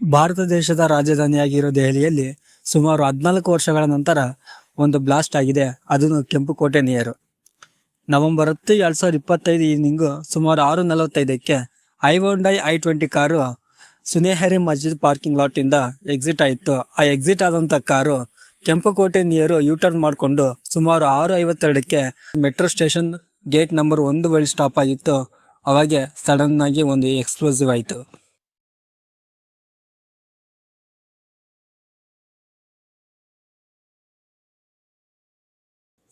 ಭಾರತ ದೇಶದ ರಾಜಧಾನಿಯಾಗಿರೋ ದೆಹಲಿಯಲ್ಲಿ ಸುಮಾರು ಹದಿನಾಲ್ಕು ವರ್ಷಗಳ ನಂತರ ಒಂದು ಬ್ಲಾಸ್ಟ್ ಆಗಿದೆ. ಅದನ್ನು ಕೆಂಪುಕೋಟೆ ನಿಯರು ನವೆಂಬರ್ ಹತ್ತು ಎರಡು ಸಾವಿರದ ಇಪ್ಪತ್ತೈದು ಈವ್ನಿಂಗು ಸುಮಾರು ಆರು ನಲವತ್ತೈದಕ್ಕೆ I I twenty car Sunehri Masjid parking ಲಾಟಿಂದ exit ಆಯಿತು. ಆ ಎಕ್ಸಿಟ್ ಆದಂತ ಕಾರು ಕೆಂಪುಕೋಟೆ ನಿಯರು ಯೂ ಟರ್ನ್ ಮಾಡಿಕೊಂಡು ಸುಮಾರು ಆರು ಐವತ್ತೆರಡಕ್ಕೆ ಮೆಟ್ರೋ ಸ್ಟೇಷನ್ ಗೇಟ್ ನಂಬರ್ ಒಂದು ಬಳಿ ಸ್ಟಾಪ್ ಆಗಿತ್ತು. ಅವಾಗೆ ಸಡನ್ ಆಗಿ ಒಂದು ಎಕ್ಸ್ಪ್ಲೋಸಿವ್ ಆಯಿತು.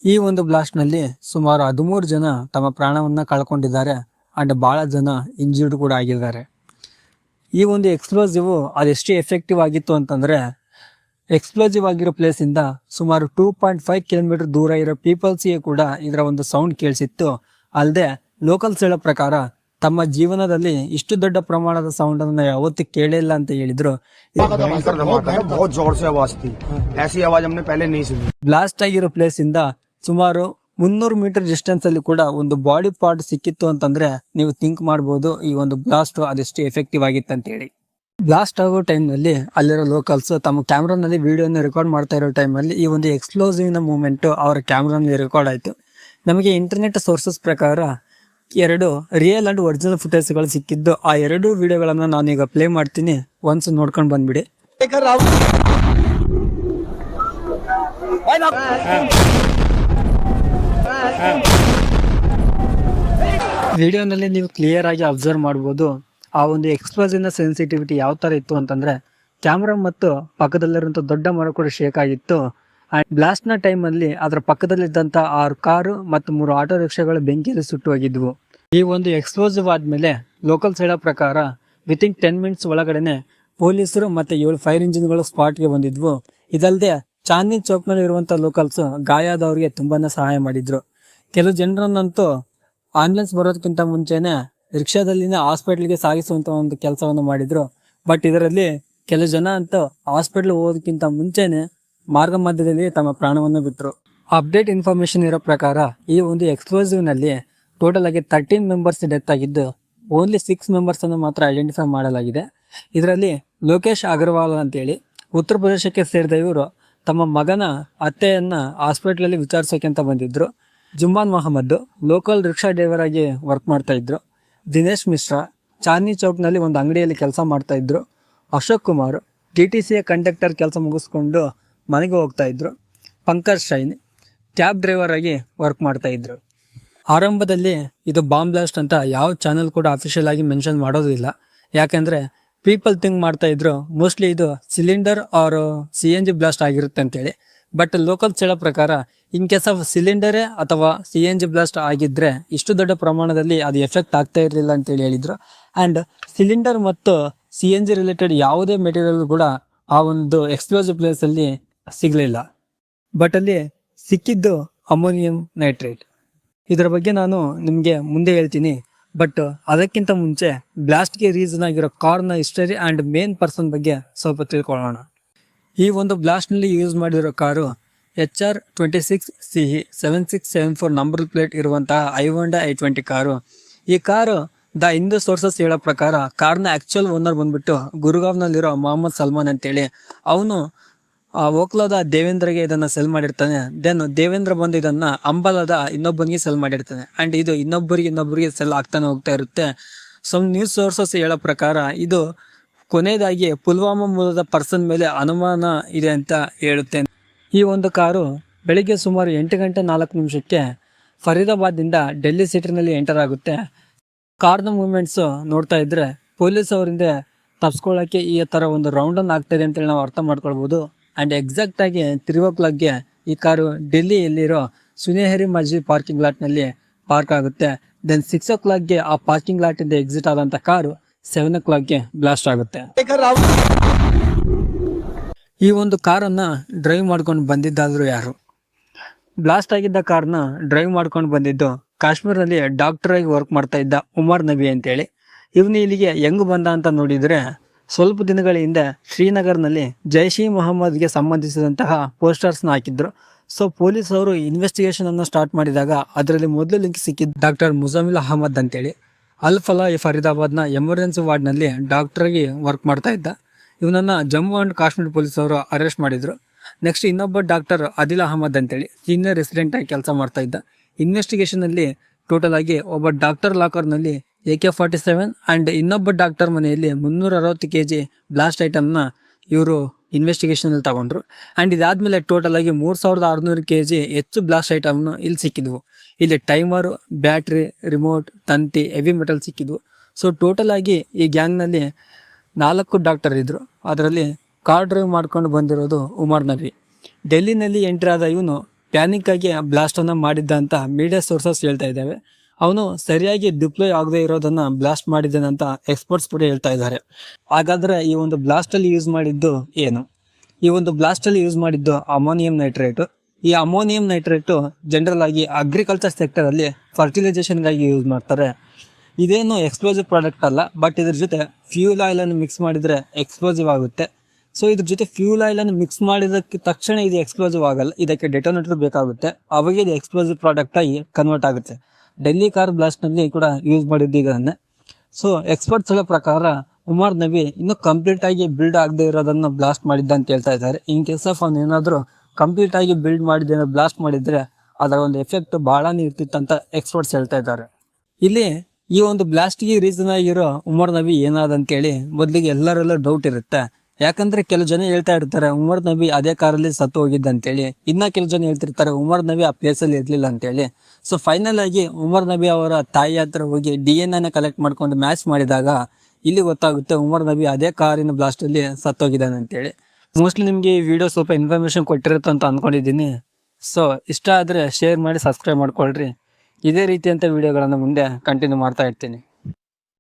ಈ ಒಂದು ಬ್ಲಾಸ್ಟ್ನಲ್ಲಿ ಸುಮಾರು ಹದಿಮೂರು ಜನ ತಮ್ಮ ಪ್ರಾಣವನ್ನ ಕಳ್ಕೊಂಡಿದ್ದಾರೆ ಅಂಡ್ ಬಹಳ ಜನ ಇಂಜರ್ಡ್ ಕೂಡ ಆಗಿದ್ದಾರೆ. ಈ ಒಂದು ಎಕ್ಸ್ಪ್ಲೋಸಿವ್ ಅದೆಷ್ಟು ಎಫೆಕ್ಟಿವ್ ಆಗಿತ್ತು ಅಂತಂದ್ರೆ ಎಕ್ಸ್ಪ್ಲೋಸಿವ್ ಆಗಿರೋ ಪ್ಲೇಸ್ ಇಂದ ಸುಮಾರು ಟೂ ಪಾಯಿಂಟ್ ಫೈವ್ ಕಿಲೋಮೀಟರ್ ದೂರ ಇರೋ ಪೀಪಲ್ಸ್ಗೆ ಕೂಡ ಇದರ ಒಂದು ಸೌಂಡ್ ಕೇಳಿಸಿತ್ತು. ಅಲ್ಲದೆ ಲೋಕಲ್ಸ್ ಹೇಳೋ ಪ್ರಕಾರ ತಮ್ಮ ಜೀವನದಲ್ಲಿ ಇಷ್ಟು ದೊಡ್ಡ ಪ್ರಮಾಣದ ಸೌಂಡ್ ಅನ್ನು ಯಾವತ್ತೂ ಕೇಳಿಲ್ಲ ಅಂತ ಹೇಳಿದ್ರು. ಬ್ಲಾಸ್ಟ್ ಆಗಿರೋ ಪ್ಲೇಸ್ ಇಂದ ಸುಮಾರು ಮುನ್ನೂರು ಮೀಟರ್ ಡಿಸ್ಟೆನ್ಸ್ ಅಲ್ಲಿ ಕೂಡ ಒಂದು ಬಾಡಿ ಪಾರ್ಟ್ ಸಿಕ್ಕಿತ್ತು ಅಂತಂದ್ರೆ ನೀವು ಥಿಂಕ್ ಮಾಡ್ಬೋದು. ಈ ಒಂದು ಬ್ಲಾಸ್ಟ್ ಅದೆಷ್ಟು ಎಫೆಕ್ಟಿವ್ ಆಗಿತ್ತು ಅಂತ ಹೇಳಿ ಬ್ಲಾಸ್ಟ್ ಆಗೋ ಟೈಮ್ನಲ್ಲಿ ಅಲ್ಲಿರೋ ಲೋಕಲ್ಸ್ ತಮ್ಮ ಕ್ಯಾಮ್ರಾನಲ್ಲಿ ವಿಡಿಯೋನ ರೆಕಾರ್ಡ್ ಮಾಡ್ತಾ ಇರೋ ಟೈಮಲ್ಲಿ ಈ ಒಂದು ಎಕ್ಸ್ಪ್ಲೋಸಿವ್ನ ಮೂಮೆಂಟ್ ಅವರ ಕ್ಯಾಮ್ರಾನಲ್ಲಿ ರೆಕಾರ್ಡ್ ಆಯ್ತು. ನಮಗೆ ಇಂಟರ್ನೆಟ್ ಸೋರ್ಸಸ್ ಪ್ರಕಾರ ಎರಡು ರಿಯಲ್ ಅಂಡ್ ಒರಿಜಿನಲ್ ಫುಟೇಜ್ಗಳು ಸಿಕ್ಕಿದ್ದು. ಆ ಎರಡು ವಿಡಿಯೋಗಳನ್ನು ನಾನೀಗ ಪ್ಲೇ ಮಾಡ್ತೀನಿ. ಒನ್ಸ್ ನೋಡ್ಕೊಂಡು ಬಂದ್ಬಿಡಿ. ವಿಡಿಯೋನಲ್ಲಿ ನೀವು ಕ್ಲಿಯರ್ ಆಗಿ ಅಬ್ಸರ್ವ್ ಮಾಡ್ಬೋದು. ಆ ಒಂದು ಎಕ್ಸ್ಪ್ಲೋಸಿನ ಸೆನ್ಸಿಟಿವಿಟಿ ಯಾವ ತರ ಇತ್ತು ಅಂತಂದ್ರೆ ಕ್ಯಾಮ್ರಾ ಮತ್ತು ಪಕ್ಕದಲ್ಲಿರುವಂಥ ದೊಡ್ಡ ಮರ ಕೂಡ ಶೇಕ್ ಆಗಿತ್ತು. ಆ್ಯಂಡ್ ಬ್ಲಾಸ್ಟ್ನ ಟೈಮ್ ಅಲ್ಲಿ ಅದರ ಪಕ್ಕದಲ್ಲಿದ್ದಂಥ ಆರು ಕಾರು ಮತ್ತು ಮೂರು ಆಟೋ ರಿಕ್ಷಾಗಳು ಬೆಂಕಿಯಲ್ಲಿ ಸುಟ್ಟು ಹೋಗಿದ್ವು. ಈ ಒಂದು ಎಕ್ಸ್ಪ್ಲೋಸಿವ್ ಆದಮೇಲೆ ಲೋಕಲ್ ಸೈಡ ಪ್ರಕಾರ ವಿತಿನ್ ಟೆನ್ ಮಿನಿಟ್ಸ್ ಒಳಗಡೆನೆ ಪೊಲೀಸರು ಮತ್ತೆ ಏಳು ಫೈರ್ ಇಂಜಿನ್ಗಳು ಸ್ಪಾಟ್ಗೆ ಬಂದಿದ್ವು. ಇದಲ್ಲದೆ ಚಾಂದಿನಿ ಚೌಕ್ನಲ್ಲಿ ಇರುವಂತ ಲೋಕಲ್ಸ್ ಗಾಯ ಆದವ್ರಿಗೆ ತುಂಬಾನೇ ಸಹಾಯ ಮಾಡಿದ್ರು. ಕೆಲವು ಜನರನ್ನಂತೂ ಆಂಬುಲೆನ್ಸ್ ಬರೋದಕ್ಕಿಂತ ಮುಂಚೆನೆ ರಿಕ್ಷಾದಲ್ಲಿನ ಹಾಸ್ಪಿಟ್ಲ್ಗೆ ಸಾಗಿಸುವಂತ ಒಂದು ಕೆಲಸವನ್ನು ಮಾಡಿದ್ರು. ಬಟ್ ಇದರಲ್ಲಿ ಕೆಲವು ಜನ ಅಂತೂ ಹಾಸ್ಪಿಟ್ಲ್ ಹೋಗೋದಕ್ಕಿಂತ ಮುಂಚೆನೆ ಮಾರ್ಗ ಮಧ್ಯದಲ್ಲಿ ತಮ್ಮ ಪ್ರಾಣವನ್ನು ಬಿಟ್ಟರು ಅಪ್ಡೇಟ್ ಇನ್ಫಾರ್ಮೇಶನ್ ಇರೋ ಪ್ರಕಾರ ಈ ಒಂದು ಎಕ್ಸ್ಪ್ಲೋಸಿವ್ನಲ್ಲಿ ಟೋಟಲ್ ಆಗಿ ತರ್ಟೀನ್ ಮೆಂಬರ್ಸ್ ಡೆತ್ ಆಗಿದ್ದು ಓನ್ಲಿ ಸಿಕ್ಸ್ ಮೆಂಬರ್ಸ್ ಅನ್ನು ಮಾತ್ರ ಐಡೆಂಟಿಫೈ ಮಾಡಲಾಗಿದೆ. ಇದರಲ್ಲಿ ಲೋಕೇಶ್ ಅಗರ್ವಾಲ್ ಅಂತೇಳಿ ಉತ್ತರ ಪ್ರದೇಶಕ್ಕೆ ಸೇರಿದ ಇವರು ತಮ್ಮ ಮಗನ ಅತ್ತೆಯನ್ನ ಹಾಸ್ಪಿಟ್ಲಲ್ಲಿ ವಿಚಾರಿಸೋಕೆ ಅಂತ ಬಂದಿದ್ರು. Jumman Mohammad local rickshaw driver ಆಗಿ ವರ್ಕ್ ಮಾಡ್ತಾ ಇದ್ರು. ದಿನೇಶ್ ಮಿಶ್ರಾ ಚಾಂದ್ನಿ ಚೌಕ್ನಲ್ಲಿ ಒಂದು ಅಂಗಡಿಯಲ್ಲಿ ಕೆಲಸ ಮಾಡ್ತಾ ಇದ್ರು. ಅಶೋಕ್ ಕುಮಾರ್ ಟಿ ಟಿ ಸಿಯ ಕಂಡಕ್ಟರ್ ಕೆಲಸ ಮುಗಿಸ್ಕೊಂಡು ಮನೆಗೆ ಹೋಗ್ತಾ ಇದ್ರು. ಪಂಕಜ್ ಶೈನಿ ಕ್ಯಾಬ್ ಡ್ರೈವರ್ ಆಗಿ ವರ್ಕ್ ಮಾಡ್ತಾ ಇದ್ರು. ಆರಂಭದಲ್ಲಿ ಇದು ಬಾಂಬ್ ಬ್ಲಾಸ್ಟ್ ಅಂತ ಯಾವ ಚಾನೆಲ್ ಕೂಡ ಅಫಿಷಿಯಲ್ ಆಗಿ ಮೆನ್ಷನ್ ಮಾಡೋದಿಲ್ಲ. ಯಾಕಂದ್ರೆ ಪೀಪಲ್ ಥಿಂಕ್ ಮಾಡ್ತಾ ಇದ್ರು. ಮೋಸ್ಟ್ಲಿ ಇದು cylinder or C N G blast ಆಗಿರುತ್ತೆ ಅಂತೇಳಿ. ಬಟ್ ಲೋಕಲ್ಸ್ ಹೇಳೋ ಪ್ರಕಾರ ಇನ್ ಕೇಸ್ ಆಫ್ ಸಿಲಿಂಡರೇ ಅಥವಾ ಸಿ ಎನ್ ಜಿ ಬ್ಲಾಸ್ಟ್ ಆಗಿದ್ರೆ, ಇಷ್ಟು ದೊಡ್ಡ ಪ್ರಮಾಣದಲ್ಲಿ ಅದು ಎಫೆಕ್ಟ್ ಆಗ್ತಾ ಇರಲಿಲ್ಲ ಅಂತೇಳಿ ಹೇಳಿದ್ರು. ಅಂಡ್ ಸಿಲಿಂಡರ್ ಮತ್ತು ಸಿ ಎನ್ ಜಿ ರಿಲೇಟೆಡ್ ಯಾವುದೇ ಮೆಟೀರಿಯಲ್ ಕೂಡ ಆ ಒಂದು ಎಕ್ಸ್ಪ್ಲೋಸಿವ್ ಪ್ಲೇಸ್ ಅಲ್ಲಿ ಸಿಗ್ಲಿಲ್ಲ. ಬಟ್ ಅಲ್ಲಿ ಸಿಕ್ಕಿದ್ದು ಅಮೋನಿಯಂ ನೈಟ್ರೇಟ್ ಇದರ ಬಗ್ಗೆ ನಾನು ನಿಮಗೆ ಮುಂದೆ ಹೇಳ್ತೀನಿ. ಬಟ್ ಅದಕ್ಕಿಂತ ಮುಂಚೆ ಬ್ಲಾಸ್ಟ್ಗೆ ರೀಸನ್ ಆಗಿರೋ ಕಾರ್ನ ಹಿಸ್ಟರಿ ಆ್ಯಂಡ್ ಮೇನ್ ಪರ್ಸನ್ ಬಗ್ಗೆ ಸ್ವಲ್ಪ ತಿಳ್ಕೊಳ್ಳೋಣ. ಈ ಒಂದು ಬ್ಲಾಸ್ಟ್ನಲ್ಲಿ ಯೂಸ್ ಮಾಡಿರೋ car H R twenty six C seven six seven four number plate ಇರುವಂತಹ Hyundai I twenty car. ಈ ಕಾರು ದ ಹಿಂದೂ ಸೋರ್ಸಸ್ ಹೇಳೋ ಪ್ರಕಾರ ಕಾರ್ನ ಆ್ಯಕ್ಚುಯಲ್ ಓನರ್ ಬಂದ್ಬಿಟ್ಟು ಗುರುಗಾವ್ನಲ್ಲಿರೋ ಮೊಹಮ್ಮದ್ ಸಲ್ಮಾನ್ ಅಂತೇಳಿ. ಅವನು, ಆ ಓಕ್ಲಾದ ದೇವೇಂದ್ರಗೆ ಇದನ್ನು ಸೆಲ್ ಮಾಡಿರ್ತಾನೆ. ದೆನ್ ದೇವೇಂದ್ರ ಬಂದು ಇದನ್ನ ಅಂಬಲದ ಇನ್ನೊಬ್ಬನಿಗೆ ಸೆಲ್ ಮಾಡಿರ್ತಾನೆ. ಆ್ಯಂಡ್ ಇದು ಇನ್ನೊಬ್ಬರಿಗೆ ಇನ್ನೊಬ್ಬರಿಗೆ ಸೆಲ್ ಆಗ್ತಾನೆ ಹೋಗ್ತಾ ಇರುತ್ತೆ. ಸಮ್ ನ್ಯೂಸ್ ಸೋರ್ಸಸ್ ಹೇಳೋ ಪ್ರಕಾರ ಇದು ಕೊನೆಯದಾಗಿ ಪುಲ್ವಾಮಾ ಮೂಲದ ಪರ್ಸನ್ ಮೇಲೆ ಅನುಮಾನ ಇದೆ ಅಂತ ಹೇಳುತ್ತೇನೆ. ಈ ಒಂದು ಕಾರು ಬೆಳಿಗ್ಗೆ ಸುಮಾರು ಎಂಟು ಗಂಟೆ ನಾಲ್ಕು ನಿಮಿಷಕ್ಕೆ ಫರೀದಾಬಾದಿಂದ ಡೆಲ್ಲಿ ಸಿಟಿನಲ್ಲಿ ಎಂಟರ್ ಆಗುತ್ತೆ. ಕಾರ್ನ ಮೂವ್ಮೆಂಟ್ಸ್ ನೋಡ್ತಾ ಇದ್ರೆ ಪೊಲೀಸ್ ಅವರಿಂದ ತಪ್ಸ್ಕೊಳ್ಳೋಕ್ಕೆ ಈ ತರ ಒಂದು ರೌಂಡನ್ನು ಅನ್ ಆಗ್ತಾ ಇದೆ ಅಂತೇಳಿ ನಾವು ಅರ್ಥ ಮಾಡ್ಕೊಳ್ಬೋದು. ಅಂಡ್ ಎಕ್ಸಾಕ್ಟ್ ಆಗಿ ತ್ರೀ ಓ ಕ್ಲಾಕ್ಗೆ ಈ ಕಾರು ಡೆಲ್ಲಿಯಲ್ಲಿರೋ ಸುನೇಹರಿ ಮಸ್ಜಿದ್ ಪಾರ್ಕಿಂಗ್ ಲಾಟ್ನಲ್ಲಿ ಪಾರ್ಕ್ ಆಗುತ್ತೆ. ದೆನ್ ಸಿಕ್ಸ್ ಓ ಕ್ಲಾಕ್ಗೆ ಆ ಪಾರ್ಕಿಂಗ್ ಲಾಟಿಂದ ಎಕ್ಸಿಟ್ ಆದಂಥ ಕಾರು ಸೆವೆನ್ ಓ ಕ್ಲಾಕ್ಗೆ ಬ್ಲಾಸ್ಟ್ ಆಗುತ್ತೆ. ಈ ಒಂದು ಕಾರನ್ನ ಡ್ರೈವ್ ಮಾಡ್ಕೊಂಡು ಬಂದಿದ್ದಾದ್ರು ಯಾರು? ಬ್ಲಾಸ್ಟ್ ಆಗಿದ್ದ ಕಾರ್ನ ಡ್ರೈವ್ ಮಾಡ್ಕೊಂಡು ಬಂದಿದ್ದು ಕಾಶ್ಮೀರದಲ್ಲಿ ಡಾಕ್ಟರ್ ಆಗಿ ವರ್ಕ್ ಮಾಡ್ತಾ ಇದ್ದ ಉಮರ್ ನಬಿ ಅಂತೇಳಿ. ಇವನು ಇಲ್ಲಿಗೆ ಹೆಂಗು ಬಂದ ಅಂತ ನೋಡಿದ್ರೆ ಸ್ವಲ್ಪ ದಿನಗಳ ಹಿಂದೆ ಶ್ರೀನಗರ್ನಲ್ಲಿ ಜೈಷ್ ಇ ಮೊಹಮ್ಮದ್ಗೆ ಸಂಬಂಧಿಸಿದಂತಹ ಪೋಸ್ಟರ್ಸ್ನ ಹಾಕಿದ್ರು. ಸೊ ಪೊಲೀಸ್ ಅವರು ಇನ್ವೆಸ್ಟಿಗೇಷನ್ ಅನ್ನು ಸ್ಟಾರ್ಟ್ ಮಾಡಿದಾಗ ಅದರಲ್ಲಿ ಮೊದಲು ಲಿಂಕ್ ಸಿಕ್ಕಿದ್ದ ಡಾಕ್ಟರ್ ಮುಜಾಮಿಲ್ ಅಹಮದ್ ಅಂತೇಳಿ. ಅಲ್ ಫಲಾ ಫರೀದಾಬಾದ್ನ ಎಮರ್ಜೆನ್ಸಿ ವಾರ್ಡ್ನಲ್ಲಿ ಡಾಕ್ಟ್ರಾಗಿ ವರ್ಕ್ ಮಾಡ್ತಾ ಇದ್ದ. ಇವನನ್ನು ಜಮ್ಮು ಆ್ಯಂಡ್ ಕಾಶ್ಮೀರ್ ಪೊಲೀಸ್ ಅವರು ಅರೆಸ್ಟ್ ಮಾಡಿದರು. ನೆಕ್ಸ್ಟ್ ಇನ್ನೊಬ್ಬ ಡಾಕ್ಟರ್ ಅದಿಲ್ ಅಹಮದ್ ಅಂತೇಳಿ, ಸೀನಿಯರ್ ರೆಸಿಡೆಂಟ್ ಆಗಿ ಕೆಲಸ ಮಾಡ್ತಾ ಇದ್ದ. ಇನ್ವೆಸ್ಟಿಗೇಷನಲ್ಲಿ ಟೋಟಲ್ ಆಗಿ ಒಬ್ಬ doctor ಲಾಕರ್ನಲ್ಲಿ A K forty seven and ಇನ್ನೊಬ್ಬ ಡಾಕ್ಟರ್ ಮನೆಯಲ್ಲಿ ಮುನ್ನೂರ ಅರವತ್ತು ಕೆ ಜಿ ಬ್ಲಾಸ್ಟ್ ಐಟಮ್ನ ಇವರು ಇನ್ವೆಸ್ಟಿಗೇಷನಲ್ಲಿ ತಗೊಂಡ್ರು. ಆ್ಯಂಡ್ ಇದಾದಮೇಲೆ ಟೋಟಲ್ ಆಗಿ ಮೂರು ಸಾವಿರದ ಆರುನೂರು ಕೆ ಜಿ ಹೆಚ್ಚು ಬ್ಲಾಸ್ಟ್ ಐಟಮ್ನು ಇಲ್ಲಿ ಸಿಕ್ಕಿದ್ವು. ಇಲ್ಲಿ ಟೈಮರ್, ಬ್ಯಾಟ್ರಿ, ರಿಮೋಟ್, ತಂತಿ, ಹೆವಿ ಮೆಟಲ್ ಸಿಕ್ಕಿದ್ವು. ಸೊ ಟೋಟಲ್ ಆಗಿ ಈ ಗ್ಯಾಂಗ್ನಲ್ಲಿ ನಾಲ್ಕು ಡಾಕ್ಟರ್ ಇದ್ದರು ಅದರಲ್ಲಿ ಕಾರ್ ಡ್ರೈವ್ ಮಾಡ್ಕೊಂಡು ಬಂದಿರೋದು ಉಮರ್ ನಬಿ. ಡೆಲ್ಲಿನಲ್ಲಿ ಎಂಟ್ರಿ ಆದ ಇವನು ಪ್ಯಾನಿಕ್ ಆಗಿ ಬ್ಲಾಸ್ಟ್ ಅನ್ನ ಮಾಡಿದ್ದ ಅಂತ ಮೀಡಿಯಾ ಸೋರ್ಸಸ್ ಹೇಳ್ತಾ ಇದ್ದಾವೆ. ಅವನು ಸರಿಯಾಗಿ ಡಿಪ್ಲೋಯ್ ಆಗದೆ ಇರೋದನ್ನ ಬ್ಲಾಸ್ಟ್ ಮಾಡಿದ್ದಾನೆ ಅಂತ ಎಕ್ಸ್ಪರ್ಟ್ಸ್ ಕೂಡ ಹೇಳ್ತಾ ಇದ್ದಾರೆ. ಹಾಗಾದ್ರೆ ಈ ಒಂದು ಬ್ಲಾಸ್ಟ್ ಅಲ್ಲಿ ಯೂಸ್ ಮಾಡಿದ್ದು ಏನು? ಈ ಒಂದು ಬ್ಲಾಸ್ಟ್ ಅಲ್ಲಿ ಯೂಸ್ ಮಾಡಿದ್ದು ಅಮೋನಿಯಂ ನೈಟ್ರೇಟ್ ಈ ಅಮೋನಿಯಂ ನೈಟ್ರೇಟು ಜನರಲ್ ಆಗಿ ಅಗ್ರಿಕಲ್ಚರ್ ಸೆಕ್ಟರ್ ಅಲ್ಲಿ fertilization ಗಾಗಿ ಯೂಸ್ ಮಾಡ್ತಾರೆ. ಇದೇನು ಎಕ್ಸ್ಪ್ಲೋಸಿವ್ ಪ್ರಾಡಕ್ಟ್ ಅಲ್ಲ ಬಟ್ ಇದ್ರ ಜೊತೆ ಫ್ಯೂಲ್ ಆಯಿಲ್ ಅನ್ನು ಮಿಕ್ಸ್ ಮಾಡಿದ್ರೆ ಎಕ್ಸ್ಪ್ಲೋಸಿವ್ ಆಗುತ್ತೆ. ಸೊ ಇದ್ರ ಜೊತೆ ಫ್ಯೂಲ್ ಆಯಿಲ್ ಅನ್ನು ಮಿಕ್ಸ್ ಮಾಡಿದಕ್ಕೆ ತಕ್ಷಣ ಇದು ಎಕ್ಸ್ಪ್ಲೋಸಿವ್ ಆಗಲ್ಲ, ಇದಕ್ಕೆ ಡೆಟೋನೇಟರ್ ಬೇಕಾಗುತ್ತೆ. ಅವಾಗ ಇದು ಎಕ್ಸ್ಪ್ಲೋಸಿವ್ ಪ್ರಾಡಕ್ಟ್ ಆಗಿ ಕನ್ವರ್ಟ್ ಆಗುತ್ತೆ. ಡೆಲ್ಲಿ ಕಾರ್ ಬ್ಲಾಸ್ಟ್ನಲ್ಲಿ ಕೂಡ ಯೂಸ್ ಮಾಡಿದ್ದು ಇದನ್ನೇ ಸೊ ಎಕ್ಸ್ಪರ್ಟ್ಸ್ ಪ್ರಕಾರ ಉಮರ್ ನಬಿ ಇನ್ನು ಕಂಪ್ಲೀಟ್ ಆಗಿ ಬಿಲ್ಡ್ ಆಗದೆ ಇರೋದನ್ನ ಬ್ಲಾಸ್ಟ್ ಮಾಡಿದ್ದ ಅಂತ ಹೇಳ್ತಾ ಇದ್ದಾರೆ. ಇನ್ ಕೇಸ್ ಆಫ್ ಅವ್ನು ಏನಾದ್ರು ಕಂಪ್ಲೀಟ್ ಆಗಿ ಬಿಲ್ಡ್ ಮಾಡಿದ್ರೆ ಬ್ಲಾಸ್ಟ್ ಮಾಡಿದ್ರೆ ಅದರ ಒಂದು ಎಫೆಕ್ಟ್ ಬಹಳನೇ ಇರ್ತಿತ್ತು ಅಂತ ಎಕ್ಸ್ಪರ್ಟ್ಸ್ ಹೇಳ್ತಾ ಇದ್ದಾರೆ. ಇಲ್ಲಿ ಈ ಒಂದು ಬ್ಲಾಸ್ಟ್ಗೆ ರೀಸನ್ ಆಗಿರೋ ಉಮರ್ ನಬಿ ಏನಾದ ಅಂತೇಳಿ ಮೊದ್ಲಿಗೆ ಎಲ್ಲರೆಲ್ಲ ಡೌಟ್ ಇರುತ್ತೆ. ಯಾಕಂದ್ರೆ ಕೆಲವು ಜನ ಹೇಳ್ತಾ ಇರ್ತಾರೆ, ಉಮರ್ ನಬಿ ಅದೇ ಕಾರಲ್ಲಿ ಸತ್ತು ಹೋಗಿದ್ದ ಅಂತೇಳಿ ಇನ್ನ ಕೆಲವು ಜನ ಹೇಳ್ತಿರ್ತಾರೆ, ಉಮರ್ ನಬಿ ಆ ಪ್ಲೇಸ್ ಅಲ್ಲಿ ಇರ್ಲಿಲ್ಲ ಅಂತೇಳಿ. ಸೊ ಫೈನಲ್ ಆಗಿ ಉಮರ್ ನಬಿ ಅವರ ತಾಯಿ ಹತ್ರ ಹೋಗಿ ಡಿ ಎನ್ ಅನ್ನ ಕಲೆಕ್ಟ್ ಮಾಡ್ಕೊಂಡು ಮ್ಯಾಚ್ ಮಾಡಿದಾಗ, ಇಲ್ಲಿ ಗೊತ್ತಾಗುತ್ತೆ ಉಮರ್ ನಬಿ ಅದೇ ಕಾರಿನ ಬ್ಲಾಸ್ಟ್ ಅಲ್ಲಿ ಸತ್ತೋಗಿದ್ದಾನೆ ಅಂತೇಳಿ ಮೋಸ್ಟ್ಲಿ ನಿಮಗೆ ಈ ವಿಡಿಯೋ ಸ್ವಲ್ಪ ಇನ್ಫಾರ್ಮೇಶನ್ ಕೊಟ್ಟಿರುತ್ತೆ ಅಂತ ಅಂದ್ಕೊಂಡಿದ್ದೀನಿ ಸೊ ಇಷ್ಟ ಆದರೆ ಶೇರ್ ಮಾಡಿ ಸಬ್ಸ್ಕ್ರೈಬ್ ಮಾಡ್ಕೊಳ್ರಿ. ಇದೇ ರೀತಿಯಂಥ ವಿಡಿಯೋಗಳನ್ನು ಮುಂದೆ ಕಂಟಿನ್ಯೂ ಮಾಡ್ತಾ ಇರ್ತೀನಿ.